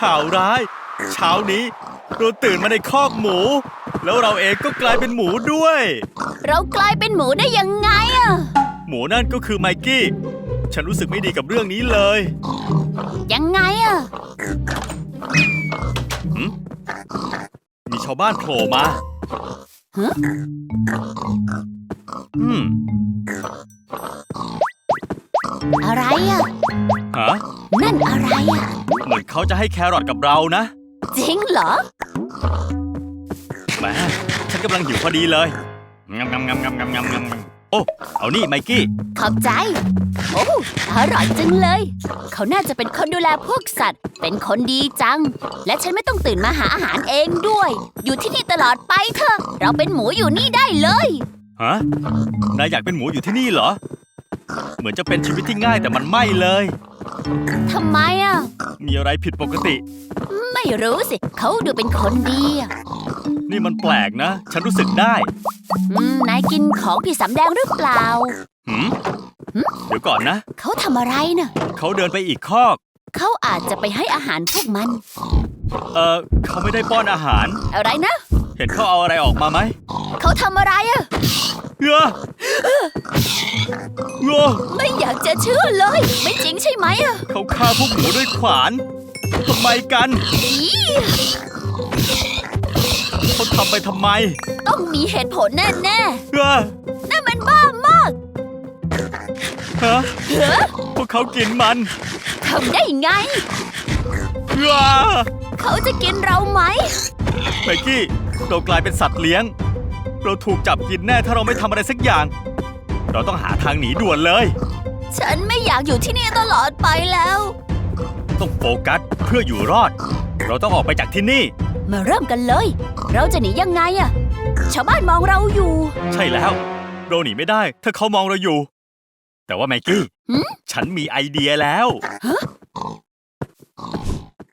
ข่าวร้าย เช้านี้เราตื่นมาในคอกหมู แล้วเราเองก็กลายเป็นหมูด้วย เรากลายเป็นหมูได้ยังไงอะหมูนั่นก็คือไมกี้ ฉันรู้สึกไม่ดีกับเรื่องนี้เลย ยังไงอะมีชาวบ้านโผล่มาฮะอืมอะไรอะฮะ นั่นอะไรอะ เหมือนเขาจะให้แครอทกับเรานะ จริงเหรอแหมฉันกำลังหิวพอดีเลยงำงำงำงำงำงำงำโอ้ เอานี่ไมกี้ ขอบใจ โอ้อร่อยจังเลย เขาน่าจะเป็นคนดูแลพวกสัตว์ เป็นคนดีจัง และฉันไม่ต้องตื่นมาหาอาหารเองด้วย อยู่ที่นี่ตลอดไปเถอะ เราเป็นหมูอยู่นี่ได้เลย ฮะ นายอยากเป็นหมูอยู่ที่นี่เหรอ เหมือนจะเป็นชีวิตที่ง่ายแต่มันไม่เลย ทำไมอะมีอะไรผิดปกติ ไม่รู้สิ เขาดูเป็นคนดีอะนี่มันแปลกนะ ฉันรู้สึกได้อืมนายกินของพี่สำแดงหรือเปล่าหืมหืมเดี๋ยวก่อนนะ เขาทำอะไรน่ะ เขาเดินไปอีกคอก เขาอาจจะไปให้อาหารพวกมัน เออเขาไม่ได้ป้อนอาหาร อะไรนะ เห็นเขาเอาอะไรออกมาไหม เขาทำอะไรอะเฮ้อเฮ้อ ไม่อยากจะเชื่อเลย ไม่จริงใช่ไหมอะเขาฆ่าพวกหมูด้วยขวานทำไมกันอีเขาทำไปทำไมต้องมีเหตุผลแน่เฮ้อๆนั่นมันบ้ามากฮะเหรอพวกเขากินมันทำได้ไงเฮ้อเขาจะกินเราไหม ไมกี้เรากลายเป็นสัตว์เลี้ยง เราถูกจับกินแน่ถ้าเราไม่ทำอะไรสักอย่าง เราต้องหาทางหนีด่วนเลย ฉันไม่อยากอยู่ที่นี่ตลอดไปแล้ว ต้องโฟกัสเพื่ออยู่รอด เราต้องออกไปจากที่นี่ มาเริ่มกันเลย เราจะหนียังไงอะชาวบ้านมองเราอยู่ ใช่แล้ว เราหนีไม่ได้ ถ้าเขามองเราอยู่ แต่ว่าไมกี้หืม ฉันมีไอเดียแล้วฮะ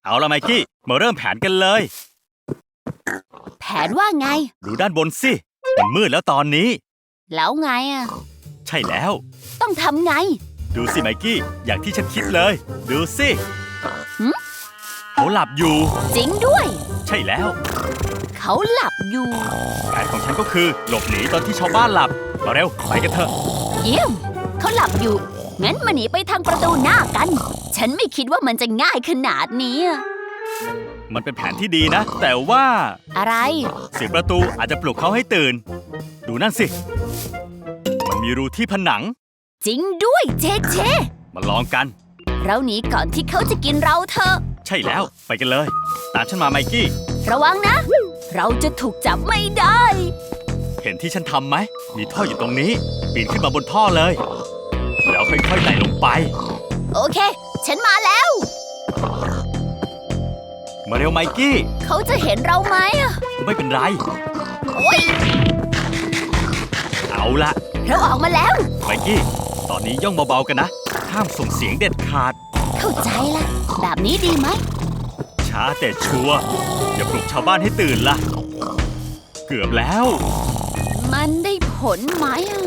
เอาละไมกี้ มาเริ่มแผนกันเลย แผนว่าไง ดูด้านบนสิ มันมืดแล้วตอนนี้ แล้วไงอะ ใช่แล้ว ต้องทำไง ดูสิไมกี้ อย่างที่ฉันคิดเลย ดูสิหืมเขาหลับอยู่ จริงด้วย ใช่แล้ว เขาหลับอยู่ แผนของฉันก็คือหลบหนีตอนที่ชาวบ้านหลับ มาเร็ว ไปกันเถอะ เยี่ยม เขาหลับอยู่ งั้นมาหนีไปทางประตูหน้ากัน ฉันไม่คิดว่ามันจะง่ายขนาดนี้อะมันเป็นแผนที่ดีนะ แต่ว่าอะไร เสียงประตูอาจจะปลุกเขาให้ตื่น ดูนั่นสิ มันมีรูที่ผนัง จริงด้วยเจเจ มาลองกัน เราหนีก่อนที่เขาจะกินเราเถอะ ใช่แล้วไปกันเลย ตามฉันมาไมกี้ ระวังนะ เราจะถูกจับไม่ได้ เห็นที่ฉันทำไหม มีท่ออยู่ตรงนี้ ปีนขึ้นมาบนท่อเลย แล้วค่อยๆไต่ลงไป โอเค ฉันมาแล้ว มาเร็วไมกี้ เขาจะเห็นเราไหมอะไม่เป็นไร โอ้ยเอาละ เราออกมาแล้ว ไมกี้ ตอนนี้ย่องเบาๆกันนะ ห้ามส่งเสียงเด็ดขาด เข้าใจละแบบนี้ดีไหม ช้าแต่ชัวร์อย่าปลุกชาวบ้านให้ตื่นละเกือบแล้ว มันได้ผลไหมอะ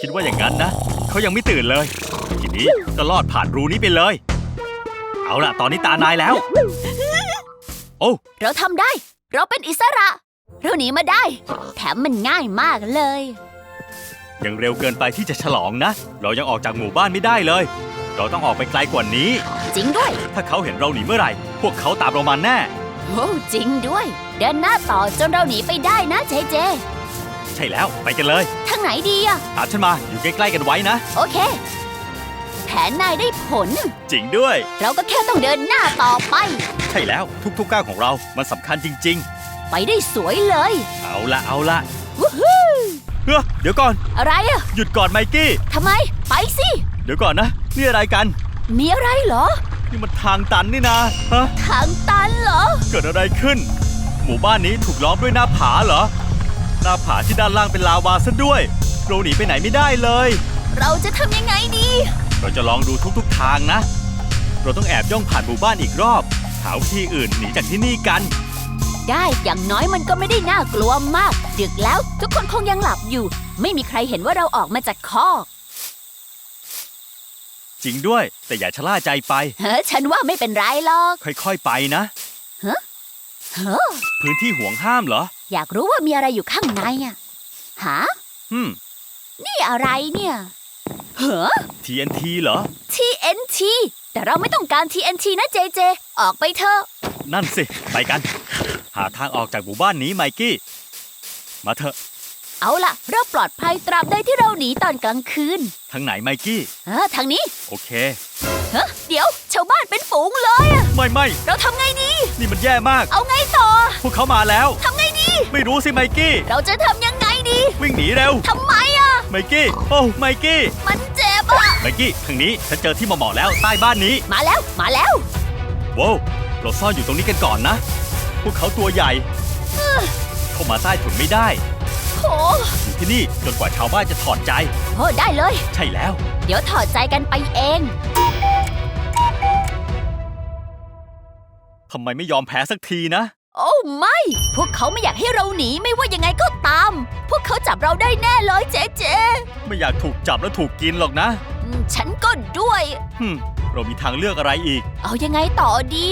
คิดว่าอย่างนั้นนะ เขายังไม่ตื่นเลย ทีนี้ก็ลอดผ่านรูนี้ไปเลย เอาล่ะ ตอนนี้ตานายแล้ว โอ้ เราทำได้ เราเป็นอิสระ เราหนีมาได้ แถมมันง่ายมากเลย ยังเร็วเกินไปที่จะฉลองนะ เรายังออกจากหมู่บ้านไม่ได้เลย เราต้องออกไปไกลกว่านี้ จริงด้วย ถ้าเขาเห็นเราหนีเมื่อไหร่ พวกเขาตามเรามาแน่ โอ้จริงด้วย เดินหน้าต่อจนเราหนีไปได้นะเจเจ ใช่แล้วไปกันเลยทางไหนดีอะตามฉันมาอยู่ใกล้ๆกันไว้นะ โอเค แผนนายได้ผล จริงด้วย เราก็แค่ต้องเดินหน้าต่อไป ใช่แล้วทุกๆก้าวของเรามันสำคัญจริง ไปได้สวยเลย ๆ เอาละเอาละ วู้ฮู้ เฮ้อเดี๋ยวก่อน อะไรอะหยุดก่อนไมกี้ ทำไม ไปสิ เดี๋ยวก่อนนะ นี่อะไรกัน มีอะไรเหรอ นี่มันทางตันนี่นะฮะ ทางตันเหรอ เกิดอะไรขึ้น หมู่บ้านนี้ถูกล้อมด้วยหน้าผาเหรอ หน้าผาที่ด้านล่างเป็นลาวาซะด้วย เราหนีไปไหนไม่ได้เลย เราจะทำยังไงดี เราจะลองดูทุกๆทางนะ เราต้องแอบย่องผ่านหมู่บ้านอีกรอบ หาวิธีอื่นหนีจากที่นี่กัน ได้ อย่างน้อยมันก็ไม่ได้น่ากลัวมาก ดึกแล้วทุกคนคงยังหลับอยู่ ไม่มีใครเห็นว่าเราออกมาจากคอกจริงด้วย แต่อย่าชะล่าใจไป เฮ้อฉันว่าไม่เป็นไรหรอก ค่อยๆไปนะเฮ้อพื้นที่ห่วงห้ามเหรอ อยากรู้ว่ามีอะไรอยู่ข้างในอะหาอืม นี่อะไรเนี่ยเฮ้อ TNT เหรอ TNT แต่เราไม่ต้องการ TNT นะเจเจ ออกไปเถอะ นั่นสิ ไปกัน หาทางออกจากหมู่บ้านนี้ไมกี้ มาเถอะ เอาล่ะ เราปลอดภัยตราบใดที่เราหนีตอนกลางคืน ทางไหนไมกี้เออทางนี้โอเคเฮ้อเดี๋ยว ชาวบ้านเป็นฝูงเลยอะไม่ไม่เราทำไงดี นี่มันแย่มาก เอาไงต่อพวกเขามาแล้ว ทำไงดี ไม่รู้สิไมกี้ เราจะทำยังไงดีวิ่งหนีเร็วทำไมอะไมกี้โอ้ไมกี้มันเจ็บอะไมกี้ทางนี้ฉันเจอที่เหมาะๆแล้วใต้บ้านนี้มาแล้วมาแล้วว้าวเราซ่อนอยู่ตรงนี้กันก่อนนะ พวกเขาตัวใหญ่ เข้ามาใต้ถุนไม่ได้โหอยู่ที่นี่จนกว่าชาวบ้านจะถอดใจ โอ้ได้เลย ใช่แล้ว เดี๋ยวถอดใจกันไปเอง ทำไมไม่ยอมแพ้สักทีนะ โอ้ไม่ พวกเขาไม่อยากให้เราหนีไม่ว่ายังไงก็ตาม พวกเขาจับเราได้แน่เลยเจ๊เจไม่อยากถูกจับแล้วถูกกินหรอกนะอืมฉันก็ด้วยฮึมเรามีทางเลือกอะไรอีก เอายังไงต่อดี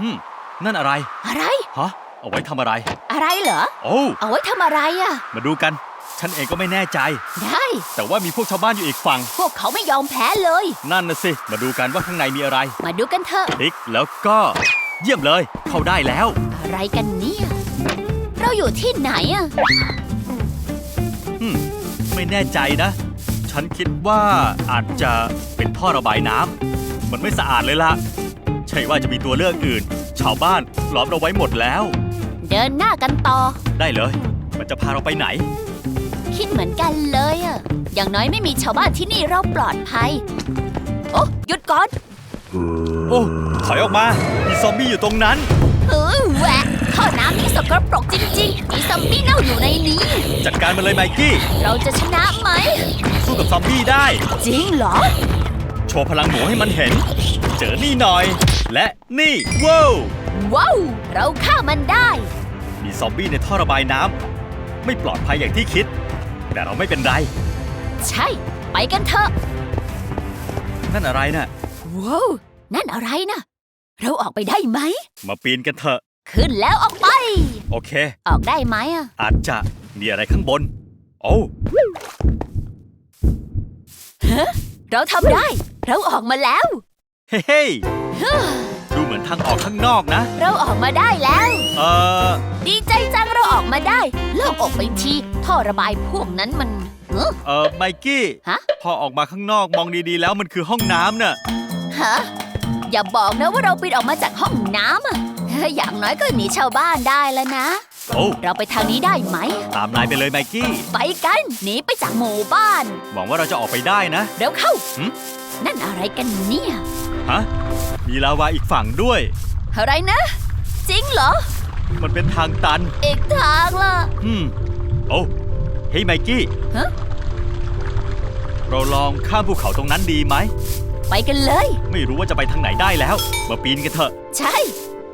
ฮึม นั่นอะไร อะไร ฮะ เอาไว้ทำอะไร อะไรเหรอ โอ้เอาไว้ทำอะไรอะมาดูกัน ฉันเองก็ไม่แน่ใจ ได้ แต่ว่ามีพวกชาวบ้านอยู่อีกฝั่ง พวกเขาไม่ยอมแพ้เลย นั่นนะสิ มาดูกันว่าข้างในมีอะไร มาดูกันเถอะ คลิกแล้วก็ เยี่ยมเลย เข้าได้แล้ว อะไรกันเนี่ย เราอยู่ที่ไหนอะอืม ไม่แน่ใจนะ ฉันคิดว่าอาจจะเป็นท่อระบายน้ำ มันไม่สะอาดเลยล่ะ ใช่ว่าจะมีตัวเลือกอื่น ชาวบ้านล้อมเราไว้หมดแล้ว เดินหน้ากันต่อ ได้เลย มันจะพาเราไปไหน คิดเหมือนกันเลยอะอย่างน้อยไม่มีชาวบ้านที่นี่เราปลอดภัย โอ้หยุดก่อนโอ้ถอยออกมา มีซอมบี้อยู่ตรงนั้น เออแหวะท่อน้ำนี้สกปรกจริงๆ มีซอมบี้เน่าอยู่ในนี้ จัดการมันเลยไมกี้ เราจะชนะไหม สู้กับซอมบี้ได้ จริงเหรอ โชว์พลังหมูให้มันเห็น เจอนี่หน่อย และนี่ว้าวว้าว เราฆ่ามันได้ มีซอมบี้ในท่อระบายน้ำไม่ปลอดภัยอย่างที่คิด แต่เราไม่เป็นไร ใช่ ไปกันเถอะ นั่นอะไรน่ะ ว้าว นั่นอะไรนะ เราออกไปได้ไหม มาปีนกันเถอะ ขึ้นแล้วออกไป โอเค ออกได้ไหมอะอาจจะมีอะไรข้างบน โอ้ เราทำได้ เราออกมาแล้ว เฮ้เฮ้ดูเหมือนทางออกข้างนอกนะ เราออกมาได้แล้ว เออดีใจจังเราออกมาได้โล่งอกไปทีท่อระบายพวกนั้นมันเออเออไมกี้ฮะ พอออกมาข้างนอกมองดีๆ แล้วมันคือห้องน้ำน่ะ ฮะอย่าบอกนะว่าเราปีนออกมาจากห้องน้ำอะเฮ้ยอย่างน้อยก็หนีชาวบ้านได้แล้วนะ โอ้ เราไปทางนี้ได้ไหม ตามนายไปเลยไมกี้ ไปกันหนีไปจากหมู่บ้านหวังว่าเราจะออกไปได้นะ เร็วเข้า หึนั่น อะไรกันเนี่ย ฮะ มีลาวาอีกฝั่งด้วย อะไรนะ จริงเหรอ มันเป็นทางตัน อีกทางล่ะอืม โอ้เฮ้ยไมกี้ ฮะเราลองข้ามภูเขาตรงนั้นดีไหม ไปกันเลย ไม่รู้ว่าจะไปทางไหนได้แล้ว มาปีนกันเถอะ ใช่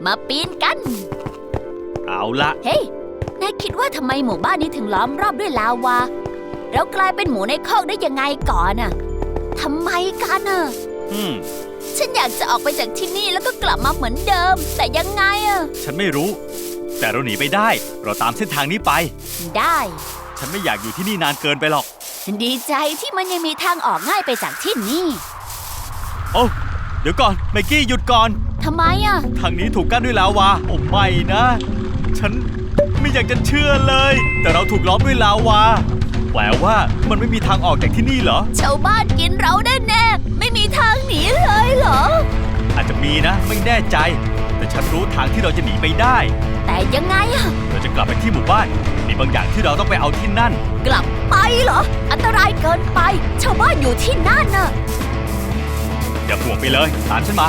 มาปีนกัน เอาละเฮ้ยนายคิดว่าทำไมหมู่บ้านนี้ถึงล้อมรอบด้วยลาวาเรากลายเป็นหมูในคอกได้ยังไงก่อนอะ ทำไมกันอะอืม ฉันอยากจะออกไปจากที่นี่แล้วก็กลับมาเหมือนเดิม แต่ยังไงอะฉันไม่รู้ แต่เราหนีไปได้ เราตามเส้นทางนี้ไป ได้ ฉันไม่อยากอยู่ที่นี่นานเกินไปหรอกดีใจที่มันยังมีทางออกง่ายไปจากที่นี่โอ้เดี๋ยวก่อนไมกี้หยุดก่อน ทำไมอะทางนี้ถูกกั้นด้วยลาวาโอ้ไม่นะ ฉันไม่อยากจะเชื่อเลย แต่เราถูกล้อมด้วยลาวา แปลว่ามันไม่มีทางออกจากที่นี่เหรอ ชาวบ้านกินเราแน่ๆไม่มีทางหนีเลยเหรอ อาจจะมีนะ ไม่แน่ใจ แต่ฉันรู้ทางที่เราจะหนีไปได้ แต่ยังไงอะเราจะกลับไปที่หมู่บ้านมีบางอย่างที่เราต้องไปเอาที่นั่น กลับไปเหรอ อันตรายเกินไป ชาวบ้านอยู่ที่นั่นน่ะอย่าห่วงไปเลยตามฉันมา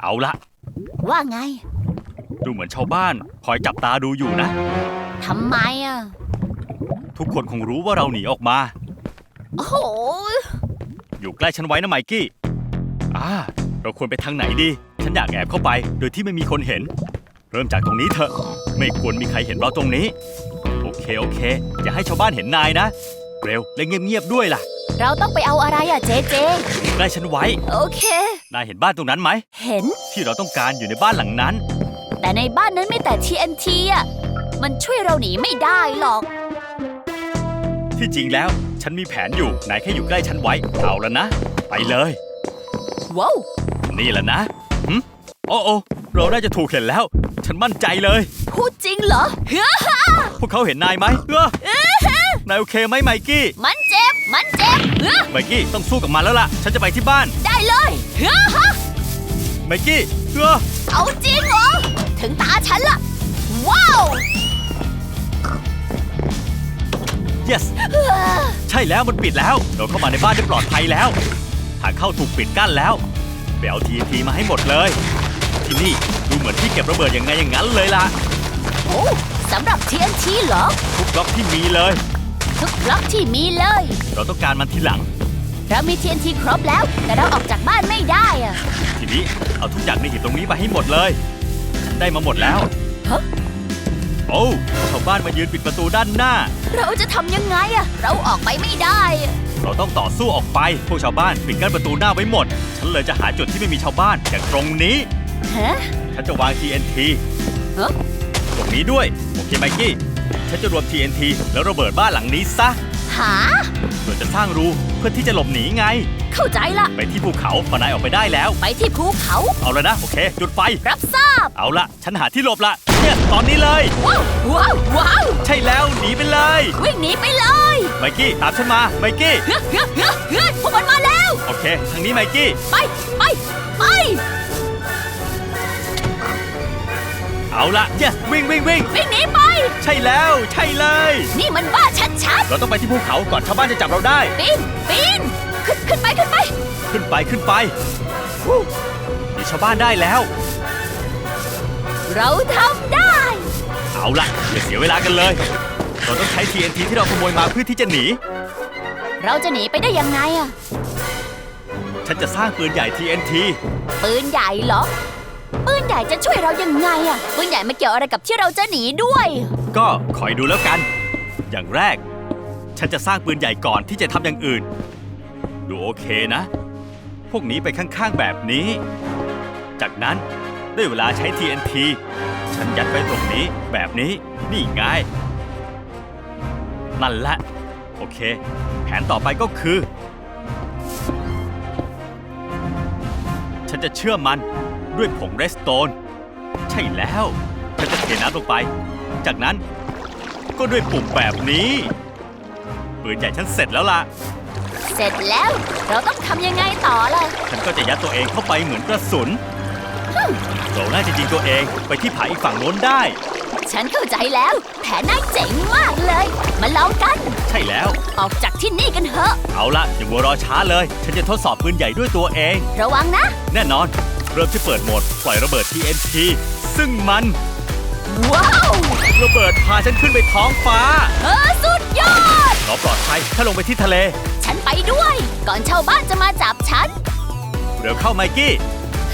เอาละว่าไง ดูเหมือนชาวบ้านคอยจับตาดูอยู่นะ ทำไมอะทุกคนคงรู้ว่าเราหนีออกมา โอ้โหอยู่ใกล้ฉันไว้นะไมกี้อ่าเราควรไปทางไหนดี ฉันอยากแอบเข้าไป โดยที่ไม่มีคนเห็น เริ่มจากตรงนี้เถอะ ไม่ควรมีใครเห็นเราตรงนี้ โอเคโอเค อย่าให้ชาวบ้านเห็นนายนะ เร็วและเงียบๆด้วยล่ะ เราต้องไปเอาอะไรอะเจเจใกล้ฉันไว้ โอเค นายเห็นบ้านตรงนั้นไหม เห็น ที่เราต้องการอยู่ในบ้านหลังนั้น แต่ในบ้านนั้นไม่แต่ TNT อะมันช่วยเราหนีไม่ได้หรอก ที่จริงแล้วฉันมีแผนอยู่นายแค่อยู่ใกล้ฉันไว้ เอาแล้วนะ ไปเลย ว้าว นี่แหละนะหึโอ้โอ้เราน่าจะถูกเห็นแล้ว ฉันมั่นใจเลย พูดจริงเหรอเฮ้อพวกเขาเห็นนายไหมเออนายโอเคไหมไมกี้มันเจ็บ มันเจ็บเฮ้อไมกี้ต้องสู้กับมันแล้วล่ะ ฉันจะไปที่บ้านได้เลยเฮ้อฮะไมกี้เออเอาจริงเหรอ ถึงตาฉันละว้าว yes ใช่แล้วมันปิดแล้ว เราเข้ามาในบ้านได้ปลอดภัยแล้ว ทางเข้าถูกปิดกั้นแล้วไปเอาทีทีมาให้หมดเลย ที่นี่ดูเหมือนที่เก็บระเบิดยังไงอย่างนั้นเลยล่ะ โอ้สำหรับ TNT เหรอ ทุกบล็อกที่มีเลย ทุกบล็อกที่มีเลย เราต้องการมันทีหลัง เรามี TNT ครบแล้ว แต่เราออกจากบ้านไม่ได้อะทีนี้เอาทุกอย่างในหีบตรงนี้ไปให้หมดเลยฉัน ได้มาหมดแล้วฮะ โอ้ชาวบ้านมายืนปิดประตูด้านหน้า เราจะทำยังไงอะเราออกไปไม่ได้อะเราต้องต่อสู้ออกไป พวกชาวบ้านปิดกั้นประตูหน้าไว้หมด ฉันเลยจะหาจุดที่ไม่มีชาวบ้านอย่างตรงนี้ ฮะฉันจะวาง TNT ฮะตรงนี้ด้วย โอเคไมกี้ ฉันจะรวม TNT แล้วระเบิดบ้านหลังนี้ซะหาเพื่อจะสร้างรูเพื่อที่จะหลบหนีไง เข้าใจละไปที่ภูเขาพอนายออกไปได้แล้ว ไปที่ภูเขา เอาแล้วนะ โอเค จุดไฟ รับทราบ เอาละฉันหาที่หลบละเนี่ยตอนนี้เลย ว้าวว้าวว้าวใช่แล้วหนีไปเลยวิ่งหนีไปเลยไมกี้ตามฉันมาไมกี้เฮ้ยเฮ้ยเฮ้ยเฮ้ยพวกมันมาแล้ว โอเคทางนี้ไมกี้ไปไปไปเอาละ yes วิ่งวิ่งวิ่งวิ่งหนีไป ใช่แล้วใช่เลย นี่มันบ้าชัดเราต้องไปที่ภูเขาก่อนชาวบ้านจะจับเราได้ๆปีนปีน ขึ้นขึ้นไปขึ้นไป ขึ้นไปขึ้นไปวู้มีชาวบ้านได้แล้ว เราทำได้ เอาละอย่าเสียเวลากันเลย เราต้องใช้ TNT ที่เราขโมยมาเพื่อที่จะหนี เราจะหนีไปได้ยังไงอะฉันจะสร้างปืนใหญ่ TNT ปืนใหญ่เหรอ ปืนใหญ่จะช่วยเรายังไงอะปืนใหญ่มาเกี่ยวอะไรกับที่เราจะหนีด้วย ก็คอยดูแล้วกัน อย่างแรก ฉันจะสร้างปืนใหญ่ก่อนที่จะทำอย่างอื่น ดูโอเคนะ พวกนี้ไปข้างๆแบบนี้ จากนั้นได้เวลาใช้ TNT ฉันยัดไว้ตรงนี้แบบนี้ นี่ไงนั่นแหละโอเค แผนต่อไปก็คือ ฉันจะเชื่อมมันด้วยผงเรสโตน ใช่แล้ว ฉันจะเทน้ำลงไป จากนั้นก็ด้วยปุ่มแบบนี้ปืนใหญ่ฉันเสร็จแล้วล่ะ เสร็จแล้วเราต้องทำยังไงต่อล่ะฉันก็จะยัดตัวเองเข้าไปเหมือนกระสุน เราน่าจะยิงตัวเองไปที่ผาอีกฝั่งโน้นได้ ฉันเข้าใจแล้ว แผนนายเจ๋งมากเลย มาลองกัน ใช่แล้ว ออกจากที่นี่กันเถอะ เอาละอย่ามัวรอช้าเลย ฉันจะทดสอบปืนใหญ่ด้วยตัวเอง ระวังนะ แน่นอน เริ่มที่เปิดโหมดปล่อยระเบิด TNT ซึ่งมัน ว้าวระเบิดพาฉันขึ้นไปท้องฟ้า เออสุดยอด เราปลอดภัยถ้าลงไปที่ทะเลฉั นไปด้วย ก่อนชาวบ้านจะมาจับฉัน เร็วเข้าไมกี้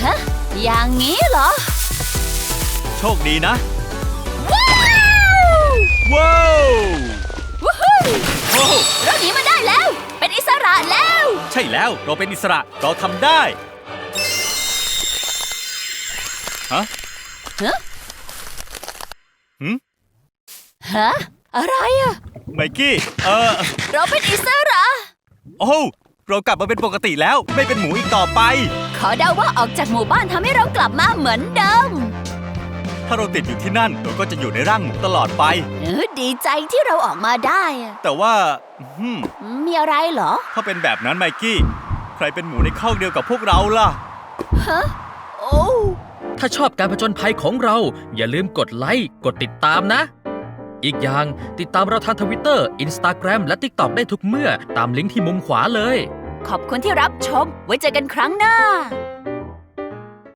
ฮะ อย่างนี้เหรอ โชคดีนะ ว้าวว้าววู้ฮู้โอ้โหเราหนีมาได้แล้ว เป็นอิสระแล้ว ใช่แล้วเราเป็นอิสระเราทำได้ฮะฮะ หืมฮะ อะไรอะไมกี้ เออ เราเป็นอิสระ โอ้โหเรากลับมาเป็นปกติแล้วไม่เป็นหมูอีกต่อไป ขอเดาว่าออกจากหมู่บ้านทำให้เรากลับมาเหมือนเดิม ถ้าเราติดอยู่ที่นั่นเราก็จะอยู่ในร่างหมูตลอดไป เออดีใจที่เราออกมาได้อะแต่ว่าอืมมีอะไรเหรอ ถ้าเป็นแบบนั้นไมกี้ ใครเป็นหมูในคอกเดียวกับพวกเราล่ะฮะโอ้ ถ้าชอบการผจญภัยของเรา อย่าลืมกดไลค์ กดติดตามนะ อีกอย่างติดตามเราทางทวิตเตอร์อินสตาแกรมและ TikTok ได้ทุกเมื่อตามลิงก์ที่มุมขวาเลย ขอบคุณที่รับชม ไว้เจอกันครั้งหน้า